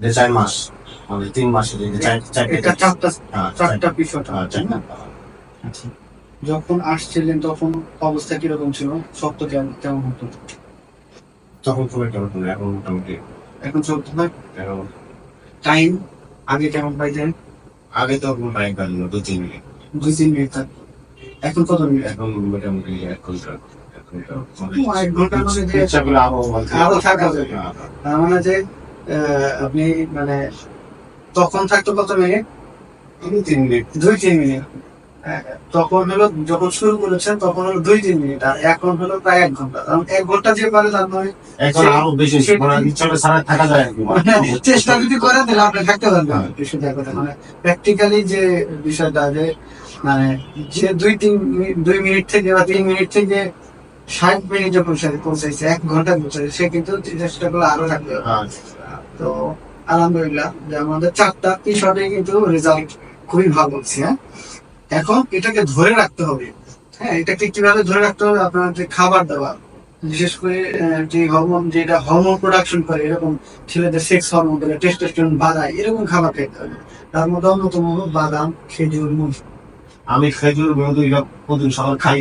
যে চার মাস মানে তিন মাসে যে চার চার এটা চারটা হ্যাঁ, চারটা পিছট হ্যাঁ, না? আচ্ছা। যখন আসছিলেন তখন অবস্থা কীরকম ছিল? শক্ত কেমন হতো? তখন খুব একটা হতো এখন মোটামুটি। এখন চলতে হয় টাইম আগে কেমন পাইতেন? আগে তো টাইম পাইল দু তিন মিনিট। দুই তিন মিনিট এখন কত মিনিট? এখন মোটামুটি এক ঘণ্টা এক ঘণ্টা। আরও থাকা যাবে। মানে যে আপনি মানে তখন থাকতো কত মিনিট তিন তিন মিনিট দুই তিন মিনিট। হ্যাঁ, তখন হলো যখন শুরু করেছেন তখন হলো দুই তিন মিনিট আর এখন হলো প্রায় এক ঘণ্টা। কারণ এক ঘণ্টা যে পারে তার নয় এখন আরও বেশি মানে সারা থাকা যায় চেষ্টা যদি করেন তাহলে আপনি থাকতে পারবেন। কথা মানে প্র্যাকটিক্যালি যে বিষয়টা যে মানে যে দুই তিন দুই মিনিট থেকে বা তিন মিনিট থেকে ষাট মিনিটে পৌঁছায় পৌঁছাইছে এক ঘণ্টা পৌঁছাইছে সে কিন্তু চেষ্টা করলে আরও থাকবে। হ্যাঁ, তো আলহামদুলিল্লাহ, যে আমাদের চারটা কিন্তু রেজাল্ট খুবই ভালো হচ্ছে হ্যাঁ? এখন এটাকে ধরে রাখতে হবে হ্যাঁ? এটাকে কীভাবে ধরে রাখতে হবে? আপনার যে খাবার দাবার, বিশেষ করে যে হরমোন যেটা হরমোন প্রোডাকশন করে, এরকম ছেলেদের সেক্স হরমোন টেস্টোস্টেরন বাড়ায়, এরকম খাবার খেতে হবে। তার মধ্যে অন্যতম বাদাম, খেজুর মুখ আমি খেজুর মধু এটা প্রতিদিন সকাল খাই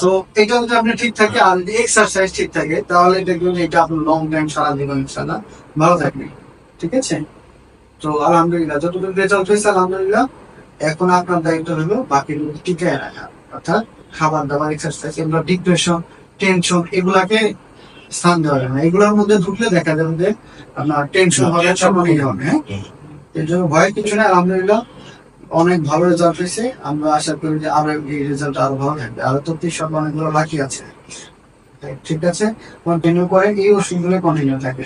সো এটা যদি আপনি ঠিক থাকে আর এক্সারসাইজ ঠিক থাকে তাহলে দেখবেন এটা আপনার লং টাইম সারা জীবন ইনশাল্লাহ ভালো থাকবে ঠিক আছে? তো আলহামদুলিল্লাহ যতটুকু রেজাল্ট হয়েছে আলহামদুলিল্লাহ। এখন আপনার দায়িত্ব হলো বাকিগুলো টিকায় রাখা। অর্থাৎ খাবার দাবার এক্সারসাইজ এগুলো ডিপ্রেশন টেনশন এগুলাকে স্থান দেওয়া যাবে না। এগুলোর মধ্যে ঢুকলে দেখা যাবে যে আপনার টেনশন হবে সবই হবে হ্যাঁ? এর জন্য ভয়ের কিছু না আলহামদুলিল্লাহ। অনেক ভালো রেজাল্ট হয়েছে। আমরা আশা করি যে আরও এই রেজাল্ট আরও ভালো থাকবে। আরও তো সব অনেকগুলো বাকি আছে। ঠিক আছে। কন্টিনিউ করে, এই ওষুধগুলো কন্টিনিউ থাকে